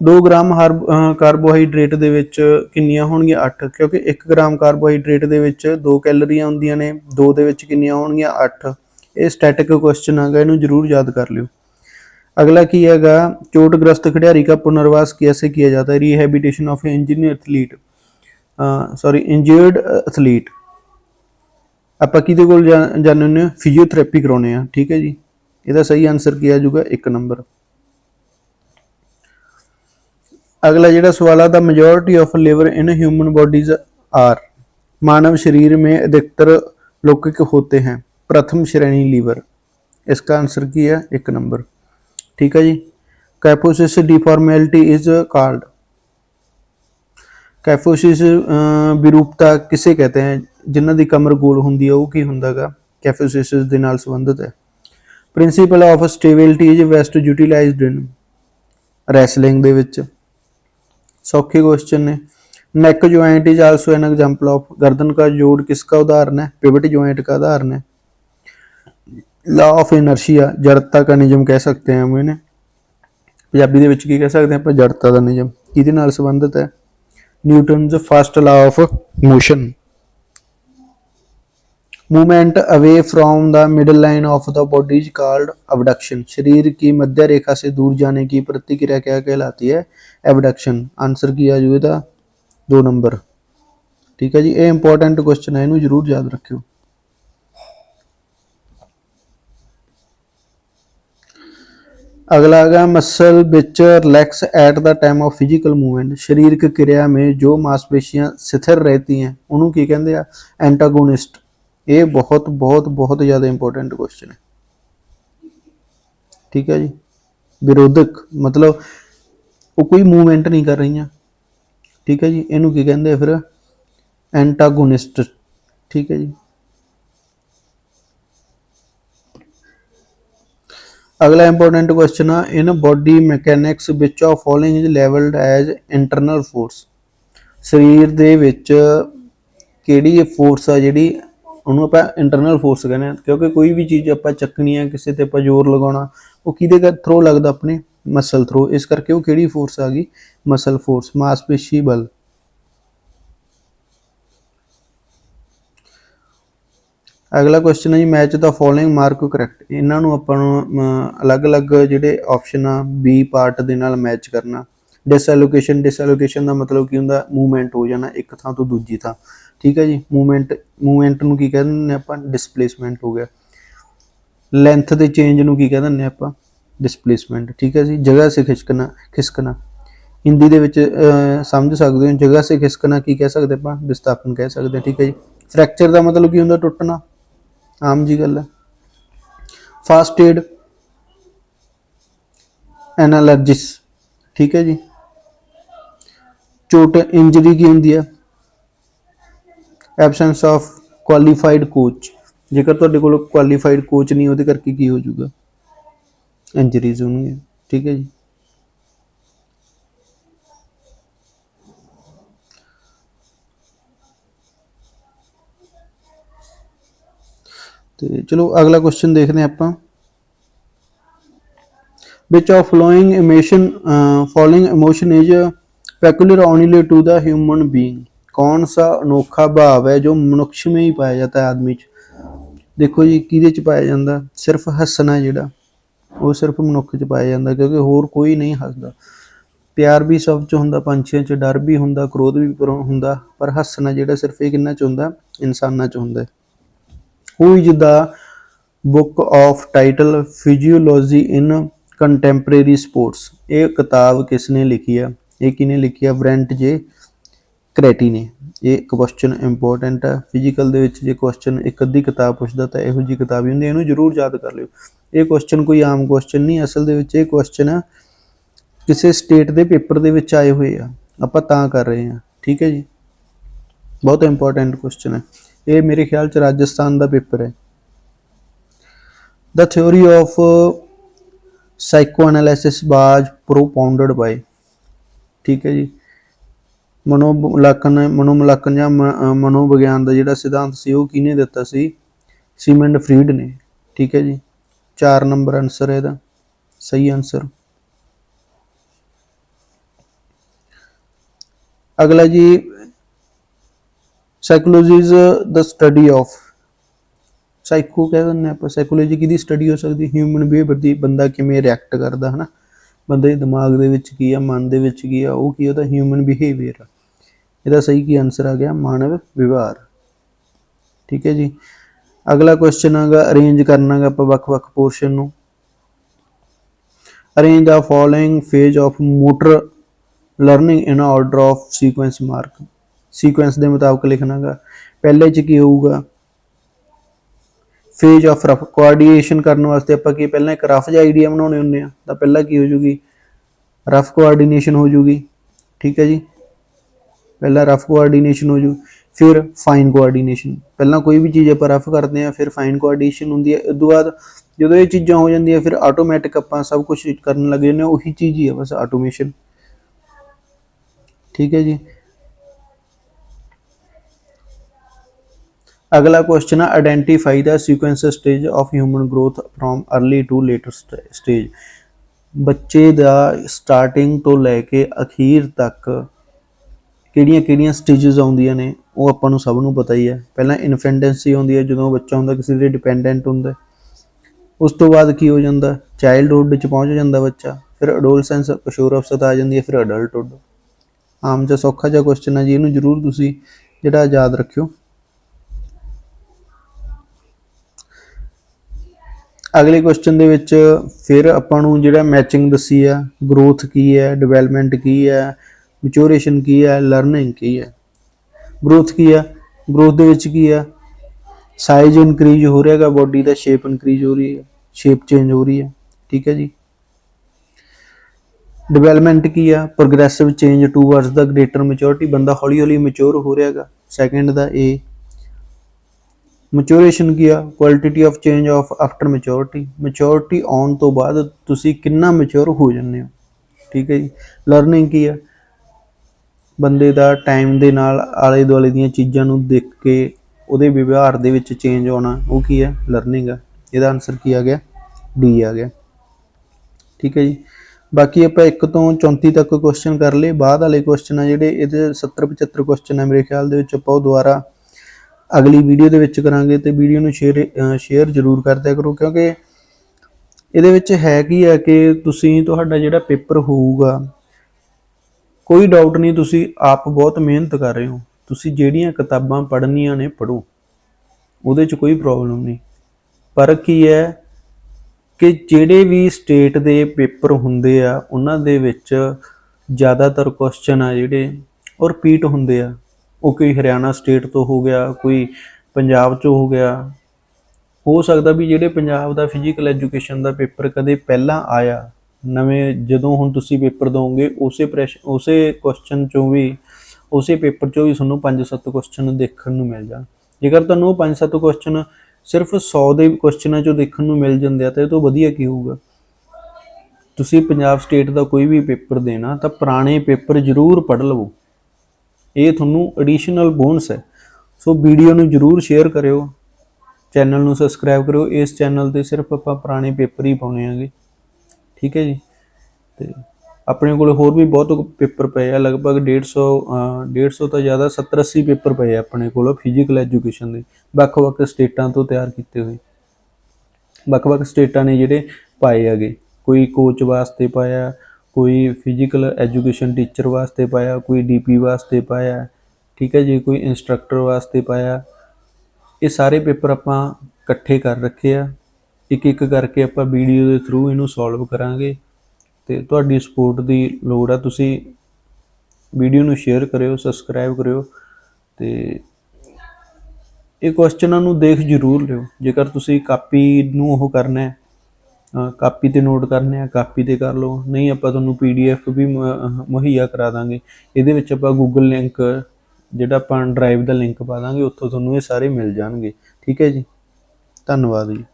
2 gram carbohydrate ਦੇ ਵਿੱਚ ਕਿੰਨੀਆਂ ਹੋਣਗੀਆਂ? 8 ਕਿਉਂਕਿ 1 ਗ੍ਰਾਮ ਕਾਰਬੋਹਾਈਡਰੇਟ ਦੇ ਵਿੱਚ 2 ਕੈਲਰੀਆਂ ਹੁੰਦੀਆਂ ਨੇ 2 ਦੇ ਵਿੱਚ ਕਿੰਨੀਆਂ ਹੋਣਗੀਆਂ? 8 ਇਹ ਸਟੈਟਿਕ ਕੁਐਸਚਨ ਹੈਗਾ, ਇਹਨੂੰ ਜ਼ਰੂਰ ਯਾਦ ਕਰ ਲਿਓ। ਅਗਲਾ ਕੀ ਹੈਗਾ? ਚੋਟਗ੍ਰਸਤ ਖਿਡਾਰੀ ਦਾ ਪੁਨਰਵਾਸ ਕਿਵੇਂ ਕੀਤਾ ਜਾਂਦਾ? ਹੈ rehabilitation of engineer athlete sorry injured athlete ਆਪਾਂ ਕਿਹਦੇ ਕੋਲ ਜਾਣਨੇ ਫਿਜ਼ੀਓਥੈਰੇਪੀ ਕਰਾਉਣੇ ਆ ਠੀਕ ਹੈ ਜੀ? ਇਹਦਾ ਸਹੀ ਆਨਸਰ ਕੀ ਆ ਜਾਊਗਾ? 1 ਨੰਬਰ अगला ਜਿਹੜਾ ਸਵਾਲ ਆ ਦਾ majority of liver in human bodies are मानव शरीर में अधिकतर लौकिक होते हैं प्रथम श्रेणी लीवर इसका आंसर की है एक नंबर ठीक है जी kyphosis deformity is called kyphosis ਵਿਰੂਪਤਾ ਕਿਸੇ ਕਹਤੇ ਹੈ ਜਿਨ੍ਹਾਂ ਦੀ ਕਮਰ ਗੋਲ ਹੁੰਦੀ ਹੈ ਉਹ ਕੀ ਹੁੰਦਾਗਾ ਕੈਫੋਸਿਸ ਦੇ ਨਾਲ ਸੰਬੰਧਿਤ ਹੈ principle of stability is best utilized in wrestling ਦੇ ਵਿੱਚ सौखे क्वेश्चन ने neck joint is also an example of गर्दन का जोड़ किसका उदाहरण है पिवट ज्वाइंट का उदाहरण है लॉ ऑफ इनर्शिया जड़ता का नियम कह सकते हैं हम इन्हें ਪੰਜਾਬੀ ਦੇ ਵਿੱਚ ਕੀ ਕਹਿ ਸਕਦੇ ਹਾਂ ਆਪਾਂ ਜੜਤਾ ਦਾ ਨਿਯਮ ਕਿਹਦੇ ਨਾਲ ਸੰਬੰਧਿਤ ਹੈ Newton's first law of motion movement away from the middle line of the body is called abduction शरीर की मध्य रेखा से दूर जाने की प्रतिक्रिया क्या कहलाती है एबडक्शन आंसर किया जाए था दो नंबर ठीक है जी ये इंपॉर्टेंट क्वेश्चन है इन्हू जरूर याद रखियो अगला आ गया muscle which relax at the time of physical movement शारीरिक क्रिया में जो मांसपेशियां स्थिर रहती हैं उन्होंने की कहते हैं एंटागोनिस्ट ਇਹ ਬਹੁਤ ਬਹੁਤ ਬਹੁਤ ਜ਼ਿਆਦਾ ਇੰਪੋਰਟੈਂਟ ਕੁਐਸਚਨ ਹੈ। ਠੀਕ ਹੈ ਜੀ? ਵਿਰੋਧਕ, ਮਤਲਬ ਉਹ ਕੋਈ ਮੂਵਮੈਂਟ ਨਹੀਂ ਕਰ ਰਹੀਆਂ। ਠੀਕ ਹੈ ਜੀ? ਇਹਨੂੰ ਕੀ ਕਹਿੰਦੇ ਆ ਫਿਰ? ਐਂਟਾਗੋਨਿਸਟ ਠੀਕ ਹੈ ਜੀ? ਅਗਲਾ ਇੰਪੋਰਟੈਂਟ ਕੁਐਸਚਨ ਆ in body mechanics which of following is labelled as internal force ਸਰੀਰ ਦੇ ਵਿੱਚ ਕਿਹੜੀ ਫੋਰਸ ਆ ਜਿਹੜੀ ਉਹਨੂੰ ਆਪਾਂ ਇੰਟਰਨਲ ਫੋਰਸ ਕਹਿੰਦੇ ਆ ਕਿਉਂਕਿ ਕੋਈ ਵੀ ਚੀਜ਼ ਆਪਾਂ ਚੱਕਣੀ ਹੈ, ਕਿਸੇ ਤੇ ਆਪਾਂ ਜ਼ੋਰ ਲਗਾਉਣਾ, ਉਹ ਕਿਹਦੇ ਥਰੋ ਲੱਗਦਾ ਆਪਣੇ? ਮਸਲ ਥਰੂ ਇਸ ਕਰਕੇ ਉਹ ਕਿਹੜੀ ਫੋਰਸ ਆ ਗਈ? ਮਸਲ ਫੋਰਸ ਮਾਸਪੇਸ਼ੀ ਬਲ। ਅਗਲਾ ਕੁਐਸਚਨ ਹੈ ਜੀ match the following mark correct ਇਹਨਾਂ ਨੂੰ ਆਪਾਂ ਨੂੰ ਅਲੱਗ-ਅਲੱਗ ਜਿਹੜੇ ਆਪਸ਼ਨ ਆ ਬੀ ਪਾਰਟ ਦੇ ਨਾਲ ਮੈਚ ਕਰਨਾ। ਡਿਸਐਲੋਕੇਸ਼ਨ ਡਿਸਐਲੋਕੇਸ਼ਨ ਦਾ ਮਤਲਬ ਕੀ ਹੁੰਦਾ? ਮੂਵਮੈਂਟ ਹੋ ਜਾਣਾ ਇੱਕ ਥਾਂ ਤੋਂ ਦੂਜੀ ਥਾਂ। ਠੀਕ ਹੈ ਜੀ ਮੂਵਮੈਂਟ ਮੂਵਮੈਂਟ ਨੂੰ ਕੀ ਕਹਿੰਦੇ ਨੇ ਆਪਾਂ? ਡਿਸਪਲੇਸਮੈਂਟ ਹੋ ਗਿਆ। ਲੈਂਥ ਦੇ ਚੇਂਜ ਨੂੰ ਕੀ ਕਹਿੰਦੇ ਨੇ ਆਪਾਂ? ਡਿਸਪਲੇਸਮੈਂਟ ਠੀਕ ਹੈ ਜੀ, ਜਗ੍ਹਾ ਸੇ ਖਿਸਕਣਾ ਖਿਸਕਣਾ। ਹਿੰਦੀ ਦੇ ਵਿੱਚ ਸਮਝ ਸਕਦੇ ਹੋ, ਜਗ੍ਹਾ ਸੇ ਖਿਸਕਣਾ ਕੀ ਕਹਿ ਸਕਦੇ ਆਪਾਂ? ਵਿਸਥਾਪਨ ਕਹਿ ਸਕਦੇ ਠੀਕ ਹੈ ਜੀ। ਫ੍ਰੈਕਚਰ ਦਾ ਮਤਲਬ ਕੀ ਹੁੰਦਾ? ਟੁੱਟਣਾ। ਆਮ ਜੀ ਗੱਲ ਹੈ। ਫਾਸਟ ਏਡ ਐਨਾਲਰਜਿਸ ਠੀਕ ਹੈ ਜੀ। ਚੋਟ ਇੰਜਰੀ ਕੀ ਹੁੰਦੀ ਹੈ? Absence of qualified coach. ਜੇਕਰ ਤੁਹਾਡੇ ਕੋਲ ਕੁਆਲੀਫਾਈਡ ਕੋਚ ਨਹੀਂ ਉਹਦੇ ਕਰਕੇ ਕੀ ਹੋ ਜਾਊਗਾ? ਇੰਜਰੀਜ਼ ਹੋਣਗੀਆਂ ਠੀਕ ਹੈ ਜੀ। ਤੇ ਚਲੋ ਅਗਲਾ ਕੁਐਸਚਨ ਦੇਖਦੇ ਹਾਂ ਆਪਾਂ। Which of following emotion uh, following emotion is peculiar only to the human being? कौन सा अनोखा भाव है जो मनुष्य में ही पाया जाता है आदमी ਚ ਦੇਖੋ ਜੀ ਕਿਹਦੇ ਚ ਪਾਇਆ ਜਾਂਦਾ ਸਿਰਫ ਹੱਸਣਾ ਜਿਹੜਾ ਉਹ ਸਿਰਫ ਮਨੁੱਖ ਚ ਪਾਇਆ ਜਾਂਦਾ ਕਿਉਂਕਿ ਹੋਰ ਕੋਈ ਨਹੀਂ ਹੱਸਦਾ ਪਿਆਰ ਵੀ ਸਭ ਚ ਹੁੰਦਾ ਪੰਛੀਆਂ ਚ ਡਰ ਵੀ ਹੁੰਦਾ ਕ੍ਰੋਧ ਵੀ ਪਰ- ਹੁੰਦਾ ਪਰ ਹੱਸਣਾ ਜਿਹੜਾ ਸਿਰਫ ਇਹ ਕਿੰਨਾ ਚ ਹੁੰਦਾ ਇਨਸਾਨਾਂ ਚ ਹੁੰਦਾ who is the book of title physiology in contemporary sports ਇਹ ਕਿਤਾਬ ਕਿਸ ਨੇ ਲਿਖੀ ਆ ਇਹ ਕਿਨੇ ਲਿਖੀ ਆ ਬ੍ਰੈਂਟ ਜੇ ਕ੍ਰੈਟੀ ਨੇ। ਇਹ ਕੁਐਸਚਨ ਇੰਪੋਰਟੈਂਟ ਹੈ। ਫਿਜ਼ੀਕਲ ਦੇ ਵਿੱਚ ਜੇ ਕੁਐਸਚਨ ਇੱਕ ਅੱਧੀ ਕਿਤਾਬ ਪੁੱਛਦਾ ਤਾਂ ਇਹੋ ਜੀ ਕਿਤਾਬ ਹੀ ਹੁੰਦੀ ਇਹਨੂੰ ਜ਼ਰੂਰ ਯਾਦ ਕਰ ਲਿਓ। ਇਹ ਕੁਐਸਚਨ ਕੋਈ ਆਮ ਕੁਐਸਚਨ ਨਹੀਂ ਅਸਲ ਦੇ ਵਿੱਚ ਇਹ ਕੁਐਸਚਨ ਆ ਕਿਸੇ ਸਟੇਟ ਦੇ ਪੇਪਰ ਦੇ ਵਿੱਚ ਆਏ ਹੋਏ ਆ। ਆਪਾਂ ਤਾਂ ਕਰ ਰਹੇ ਹਾਂ। ਠੀਕ ਹੈ ਜੀ? ਬਹੁਤ ਇੰਪੋਰਟੈਂਟ ਕੁਐਸਚਨ ਹੈ। ਇਹ ਮੇਰੇ ਖਿਆਲ ਚ ਰਾਜਸਥਾਨ ਦਾ ਪੇਪਰ ਹੈ। ਦ theory of uh, psychoanalysis was propounded by ਠੀਕ ਹੈ ਜੀ? ਮਨੋਮੂਲਕਨ ਮਨੋਮੂਲਕਨ ਜਾਂ ਮਨੋਵਿਗਿਆਨ ਦਾ ਜਿਹੜਾ ਸਿਧਾਂਤ ਸੀ, ਉਹ ਕਿਹਨੇ ਦਿੱਤਾ ਸੀ? ਸੀਮੈਂਡ ਫਰੀਡ ਨੇ। ਠੀਕ ਹੈ ਜੀ। 4 ਨੰਬਰ ਆਨਸਰ ਹੈ ਇਹਦਾ। ਸਹੀ ਆਨਸਰ ਅਗਲਾ ਜੀ psychology is the study of psycho ਕਹਿ ਦਿੰਦੇ ਆਪਾਂ। ਸਾਈਕੋਲੋਜੀ ਕਿਹਦੀ ਸਟੱਡੀ ਹੋ ਸਕਦੀ ਹਿਊਮਨ ਬਿਹੇਵੀਅਰ ਦੀ। ਬੰਦਾ ਕਿਵੇਂ ਰਿਐਕਟ ਕਰਦਾ, ਹਨਾ? ਬੰਦੇ ਦੇ ਦਿਮਾਗ ਦੇ ਵਿੱਚ ਕੀ ਆ, ਮਨ ਦੇ ਵਿੱਚ ਕੀ ਆ, ਉਹ ਕੀ ਉਹਦਾ ਹਿਊਮਨ ਬਿਹੇਵੀਅਰ ਆ। ਇਹਦਾ ਸਹੀ ਕੀ ਆਨਸਰ ਆ ਗਿਆ? ਮਾਨਵ ਵਿਵਹਾਰ। ਠੀਕ ਹੈ ਜੀ। ਅਗਲਾ ਕੁਐਸਚਨ ਹੈਗਾ ਅਰੇਂਜ ਕਰਨਾਗਾ ਆਪਾਂ ਵੱਖ-ਵੱਖ ਪੋਰਸ਼ਨ ਨੂੰ। Arrange the following phase of motor learning in order of sequence mark sequence ਦੇ ਮੁਤਾਬਕ ਲਿਖਣਾਗਾ ਪਹਿਲੇ ਚ ਕੀ ਹੋਊਗਾ? ਫੇਜ਼ ਆਫ ਰਫ ਕੋਆਰਡੀਨੇਸ਼ਨ ਕਰਨ ਵਾਸਤੇ ਆਪਾਂ ਕੀ ਪਹਿਲਾਂ ਇੱਕ ਰਫ ਜਿਹਾ ਆਈਡੀਆ ਬਣਾਉਣੇ ਹੁੰਦੇ ਆ। ਤਾਂ ਪਹਿਲਾਂ ਕੀ ਹੋ ਜੂਗੀ? ਰਫ ਕੋਆਰਡੀਨੇਸ਼ਨ ਹੋ ਜੂਗੀ। ਠੀਕ ਹੈ ਜੀ। ਪਹਿਲਾਂ ਰਫ ਕੋਆਰਡੀਨੇਸ਼ਨ ਹੋ ਜੂ, ਫਿਰ ਫਾਈਨ ਕੋਆਰਡੀਨੇਸ਼ਨ ਪਹਿਲਾਂ ਕੋਈ ਵੀ ਚੀਜ਼ ਆਪਾਂ ਰਫ ਕਰਦੇ ਆ ਫਿਰ ਫਾਈਨ ਕੋਆਰਡੀਨੇਸ਼ਨ ਹੁੰਦੀ ਹੈ। ਉਸ ਤੋਂ ਬਾਅਦ ਜਦੋਂ ਇਹ ਚੀਜ਼ਾਂ ਹੋ ਜਾਂਦੀਆਂ, ਫਿਰ ਆਟੋਮੈਟਿਕ ਆਪਾਂ ਸਭ ਕੁਝ ਕਰਨ ਲੱਗ ਜਾਂਦੇ ਹਾਂ, ਉਹੀ ਚੀਜ਼ ਹੀ ਹੈ ਬਸ ਆਟੋਮੇਸ਼ਨ ਠੀਕ ਹੈ ਜੀ? ਅਗਲਾ ਕੁਐਸਚਨ ਹੈ identify the sequence stage of human growth from early to later stage ਬੱਚੇ ਦਾ ਸਟਾਰਟਿੰਗ ਤੋਂ ਲੈ ਕੇ ਅਖੀਰ ਤੱਕ ਕਿਹੜੀਆਂ ਕਿਹੜੀਆਂ ਸਟੇजेस ਆਉਂਦੀਆਂ ਨੇ, ਉਹ ਆਪਾਂ ਨੂੰ ਸਭ ਨੂੰ ਪਤਾ ਹੀ ਹੈ। ਪਹਿਲਾਂ ਇਨਫੈਂਡੈਂਸੀ ਆਉਂਦੀ ਹੈ, ਜਦੋਂ ਬੱਚਾ ਹੁੰਦਾ, ਕਿਸੇ ਦੇ ਡਿਪੈਂਡੈਂਟ ਹੁੰਦਾ ਉਸ ਤੋਂ ਬਾਅਦ ਕੀ ਹੋ ਜਾਂਦਾ ਚਾਈਲਡਹੁੱਡ ਚ ਪਹੁੰਚ ਜਾਂਦਾ ਬੱਚਾ, ਫਿਰ ਐਡੋਲਸੈਂਸ ਕਿਸ਼ੋਰ ਅਵਸਥਾ ਆ ਜਾਂਦੀ ਹੈ, ਫਿਰ ਅਡਲਟਹੁੱਡ ਆਮ ਜਿਹਾ ਸੌਖਾ ਜਿਹਾ ਕੁਐਸਚਨ ਹੈ ਜੀ, ਇਹਨੂੰ ਜ਼ਰੂਰ ਤੁਸੀਂ ਜਿਹੜਾ ਯਾਦ ਰੱਖਿਓ। ਅਗਲੇ ਕੁਐਸਚਨ ਦੇ ਵਿੱਚ ਫਿਰ ਆਪਾਂ ਨੂੰ ਜਿਹੜਾ ਮੈਚਿੰਗ ਦੱਸੀ ਆ ਗਰੋਥ ਕੀ ਹੈ ਡਿਵੈਲਪਮੈਂਟ ਕੀ ਹੈ ਮੈਚੂਰੇਸ਼ਨ ਕੀ ਹੈ ਲਰਨਿੰਗ ਕੀ ਹੈ? ਗਰੋਥ ਕੀ ਹੈ? ਗਰੋਥ ਦੇ ਵਿੱਚ ਕੀ ਹੈ? ਸਾਈਜ਼ ਇਨਕਰੀਜ਼ ਹੋ ਰਿਹਾ ਹੈਗਾ ਬਾਡੀ ਦਾ ਸ਼ੇਪ ਇਨਕਰੀਜ਼ ਹੋ ਰਹੀ ਹੈ ਸ਼ੇਪ ਚੇਂਜ ਹੋ ਰਹੀ ਹੈ, ਠੀਕ ਹੈ ਜੀ? ਡਿਵੈਲਪਮੈਂਟ ਕੀ ਆ ਪ੍ਰੋਗਰੈਸਿਵ ਚੇਂਜ ਟੂਵਰਡਸ ਦਾ ਗ੍ਰੇਟਰ ਮੈਚੁਰਿਟੀ ਬੰਦਾ ਹੌਲੀ ਹੌਲੀ ਮੈਚੁਰ ਹੋ ਰਿਹਾ ਹੈਗਾ ਸੈਕੰਡ ਦਾ ਏ ਮੈਚੁਰੇਸ਼ਨ ਕੀ ਆ quality of change of after maturity maturity ਆਉਣ ਤੋਂ ਬਾਅਦ ਤੁਸੀਂ ਕਿੰਨਾ ਮੈਚੁਰ ਹੋ ਜਾਂਦੇ ਹੋ, ਠੀਕ ਹੈ ਜੀ? ਲਰਨਿੰਗ ਕੀ ਆ ਬੰਦੇ ਦਾ ਟਾਈਮ ਦੇ ਨਾਲ ਆਲੇ ਦੁਆਲੇ ਦੀਆਂ ਚੀਜ਼ਾਂ ਨੂੰ ਦੇਖ ਕੇ ਉਹਦੇ ਵਿਵਹਾਰ ਦੇ ਵਿੱਚ ਚੇਂਜ ਆਉਣਾ, ਉਹ ਕੀ ਹੈ? ਲਰਨਿੰਗ ਆ। ਇਹਦਾ ਆਨਸਰ ਕੀ ਆ ਗਿਆ? ਡੀ ਆ ਗਿਆ। ਠੀਕ ਹੈ ਜੀ। ਬਾਕੀ ਆਪਾਂ 1 ਤੋਂ 34 ਤੱਕ ਕੁਐਸਚਨ ਕਰ ਲਏ। ਬਾਅਦ ਵਾਲੇ ਕੁਐਸਚਨ ਆ ਜਿਹੜੇ, ਇਹਦੇ 70 75 ਕੁਐਸਚਨ ਆ ਮੇਰੇ ਖਿਆਲ ਦੇ ਵਿੱਚ। ਆਪਾਂ ਉਹ ਦੁਬਾਰਾ ਅਗਲੀ ਵੀਡੀਓ ਦੇ ਵਿੱਚ ਕਰਾਂਗੇ ਤੇ ਵੀਡੀਓ ਨੂੰ ਸ਼ੇਅਰ ਸ਼ੇਅਰ ਜ਼ਰੂਰ ਕਰਦਿਆ ਕਰੋ। ਕਿਉਂਕਿ ਇਹਦੇ ਵਿੱਚ ਹੈ ਕੀ ਆ ਕਿ ਤੁਸੀਂ ਤੁਹਾਡਾ ਜਿਹੜਾ ਪੇਪਰ ਹੋਊਗਾ ਕੋਈ ਡਾਊਟ ਨਹੀਂ, ਤੁਸੀਂ ਆਪ ਬਹੁਤ ਮਿਹਨਤ ਕਰ ਰਹੇ ਹੋ। ਤੁਸੀਂ ਜਿਹੜੀਆਂ ਕਿਤਾਬਾਂ ਪੜ੍ਹਨੀਆਂ ਨੇ, ਪੜ੍ਹੋ। ਉਹਦੇ 'ਚ ਕੋਈ ਪ੍ਰੋਬਲਮ ਨਹੀਂ। ਪਰ ਕੀ ਹੈ ਕਿ ਜਿਹੜੇ ਵੀ ਸਟੇਟ ਦੇ ਪੇਪਰ ਹੁੰਦੇ ਆ, ਉਹਨਾਂ ਦੇ ਵਿੱਚ ਜ਼ਿਆਦਾਤਰ ਕੁਐਸਚਨ ਆ ਜਿਹੜੇ ਉਹ ਰਿਪੀਟ ਹੁੰਦੇ ਆ। ਉਹ ਕੋਈ ਹਰਿਆਣਾ ਸਟੇਟ ਤੋਂ ਹੋ ਗਿਆ, ਕੋਈ ਪੰਜਾਬ ਚੋਂ ਹੋ ਗਿਆ। ਹੋ ਸਕਦਾ ਵੀ ਜਿਹੜੇ ਪੰਜਾਬ ਦਾ ਫਿਜ਼ੀਕਲ ਐਜੂਕੇਸ਼ਨ ਦਾ ਪੇਪਰ ਕਦੇ ਪਹਿਲਾਂ ਆਇਆ ਨਵੇਂ ਜਦੋਂ ਹੁਣ ਤੁਸੀਂ ਪੇਪਰ ਦੋਗੇ, ਉਸੇ ਪ੍ਰੈਸ਼, ਉਸੇ ਕੁਐਸਚਨ ਚੋਂ ਵੀ, ਉਸੇ ਪੇਪਰ ਚੋਂ ਵੀ ਤੁਹਾਨੂੰ 5-7 ਕੁਐਸਚਨ ਦੇਖਣ ਨੂੰ ਮਿਲ ਜਾਣ। ਜੇਕਰ ਤੁਹਾਨੂੰ ਉਹ 5-7 ਕੁਐਸਚਨ ਸਿਰਫ 100 ਦੇ ਕੁਐਸਚਨਾਂ ਚੋਂ ਦੇਖਣ ਨੂੰ ਮਿਲ ਜਾਂਦੇ ਆ, ਤਾਂ ਇਹ ਤੋਂ ਵਧੀਆ ਕੀ ਹੋਊਗਾ? ਤੁਸੀਂ ਪੰਜਾਬ ਸਟੇਟ ਦਾ ਕੋਈ ਵੀ ਪੇਪਰ ਦੇਣਾ, ਤਾਂ ਪੁਰਾਣੇ ਪੇਪਰ ਜ਼ਰੂਰ ਪੜ੍ਹ ਲਵੋ। ਇਹ ਤੁਹਾਨੂੰ ਐਡੀਸ਼ਨਲ ਬੋਨਸ ਹੈ। ਸੋ ਵੀਡੀਓ ਨੂੰ ਜ਼ਰੂਰ ਸ਼ੇਅਰ ਕਰਿਓ। ਚੈਨਲ ਨੂੰ ਸਬਸਕ੍ਰਾਈਬ ਕਰਿਓ। ਇਸ ਚੈਨਲ ਤੇ ਸਿਰਫ ਆਪਾਂ ਪੁਰਾਣੇ ਪੇਪਰ ਹੀ ਪਾਉਣੇ ਆਗੇ। ਠੀਕ ਹੈ ਜੀ। ਤੇ ਆਪਣੇ ਕੋਲ ਹੋਰ ਵੀ ਬਹੁਤ ਪੇਪਰ ਪਏ ਆ, ਲਗਭਗ 150 ਅਹ 150 ਤੋਂ ਜ਼ਿਆਦਾ 70 80 ਪੇਪਰ ਪਏ ਆ ਆਪਣੇ ਕੋਲ ਫਿਜ਼ੀਕਲ ਐਜੂਕੇਸ਼ਨ ਦੇ। ਵੱਖ-ਵੱਖ ਸਟੇਟਾਂ ਤੋਂ ਤਿਆਰ ਕੀਤੇ ਹੋਏ। ਵੱਖ-ਵੱਖ ਸਟੇਟਾਂ ਨੇ ਜਿਹੜੇ ਪਾਏ ਹੈਗੇ। ਕੋਈ ਕੋਚ ਵਾਸਤੇ ਪਾਇਆ, ਕੋਈ ਫਿਜ਼ੀਕਲ ਐਜੂਕੇਸ਼ਨ ਟੀਚਰ ਵਾਸਤੇ ਪਾਇਆ, ਕੋਈ ਡੀਪੀ ਵਾਸਤੇ ਪਾਇਆ, ਠੀਕ ਹੈ ਜੀ, ਕੋਈ ਇਨਸਟ੍ਰਕਟਰ ਵਾਸਤੇ ਪਾਇਆ। ਇਹ ਸਾਰੇ ਪੇਪਰ ਆਪਾਂ ਇਕੱਠੇ ਕਰ ਰੱਖੇ ਆ। ਇੱਕ ਇੱਕ ਕਰਕੇ ਆਪਾਂ ਵੀਡੀਓ ਦੇ ਥਰੂ ਇਹਨੂੰ ਸੋਲਵ ਕਰਾਂਗੇ ਤੇ ਤੁਹਾਡੀ ਸਪੋਰਟ ਦੀ ਲੋੜ ਆ, ਤੁਸੀਂ ਵੀਡੀਓ ਨੂੰ ਸ਼ੇਅਰ ਕਰਿਓ ਸਬਸਕ੍ਰਾਈਬ ਕਰਿਓ ਤੇ ਇਹ ਕੁਐਸਚਨਾਂ ਨੂੰ ਦੇਖ ਜ਼ਰੂਰ ਲਿਓ। ਜੇਕਰ ਤੁਸੀਂ ਕਾਪੀ ਨੂੰ ਉਹ ਕਰਨਾ ਹੈ ਕਾਪੀ ਤੇ ਨੋਟ ਕਰਨੇ ਆ ਕਾਪੀ ਤੇ ਕਰ ਲਓ, ਨਹੀਂ ਆਪਾਂ ਤੁਹਾਨੂੰ ਪੀਡੀਐਫ ਵੀ ਮੁ- ਅਹ ਮੁਹੱਈਆ ਕਰਾ ਦਾਂਗੇ। ਇਹਦੇ ਵਿੱਚ ਆਪਾਂ ਗੂਗਲ ਲਿੰਕ ਜਿਹੜਾ ਆਪਾਂ ਡਰਾਈਵ ਦਾ ਲਿੰਕ ਪਾ ਦਾਂਗੇ, ਉੱਥੋਂ ਤੁਹਾਨੂੰ ਇਹ ਸਾਰੇ ਮਿਲ ਜਾਣਗੇ। ਠੀਕ ਹੈ ਜੀ? ਧੰਨਵਾਦ ਜੀ।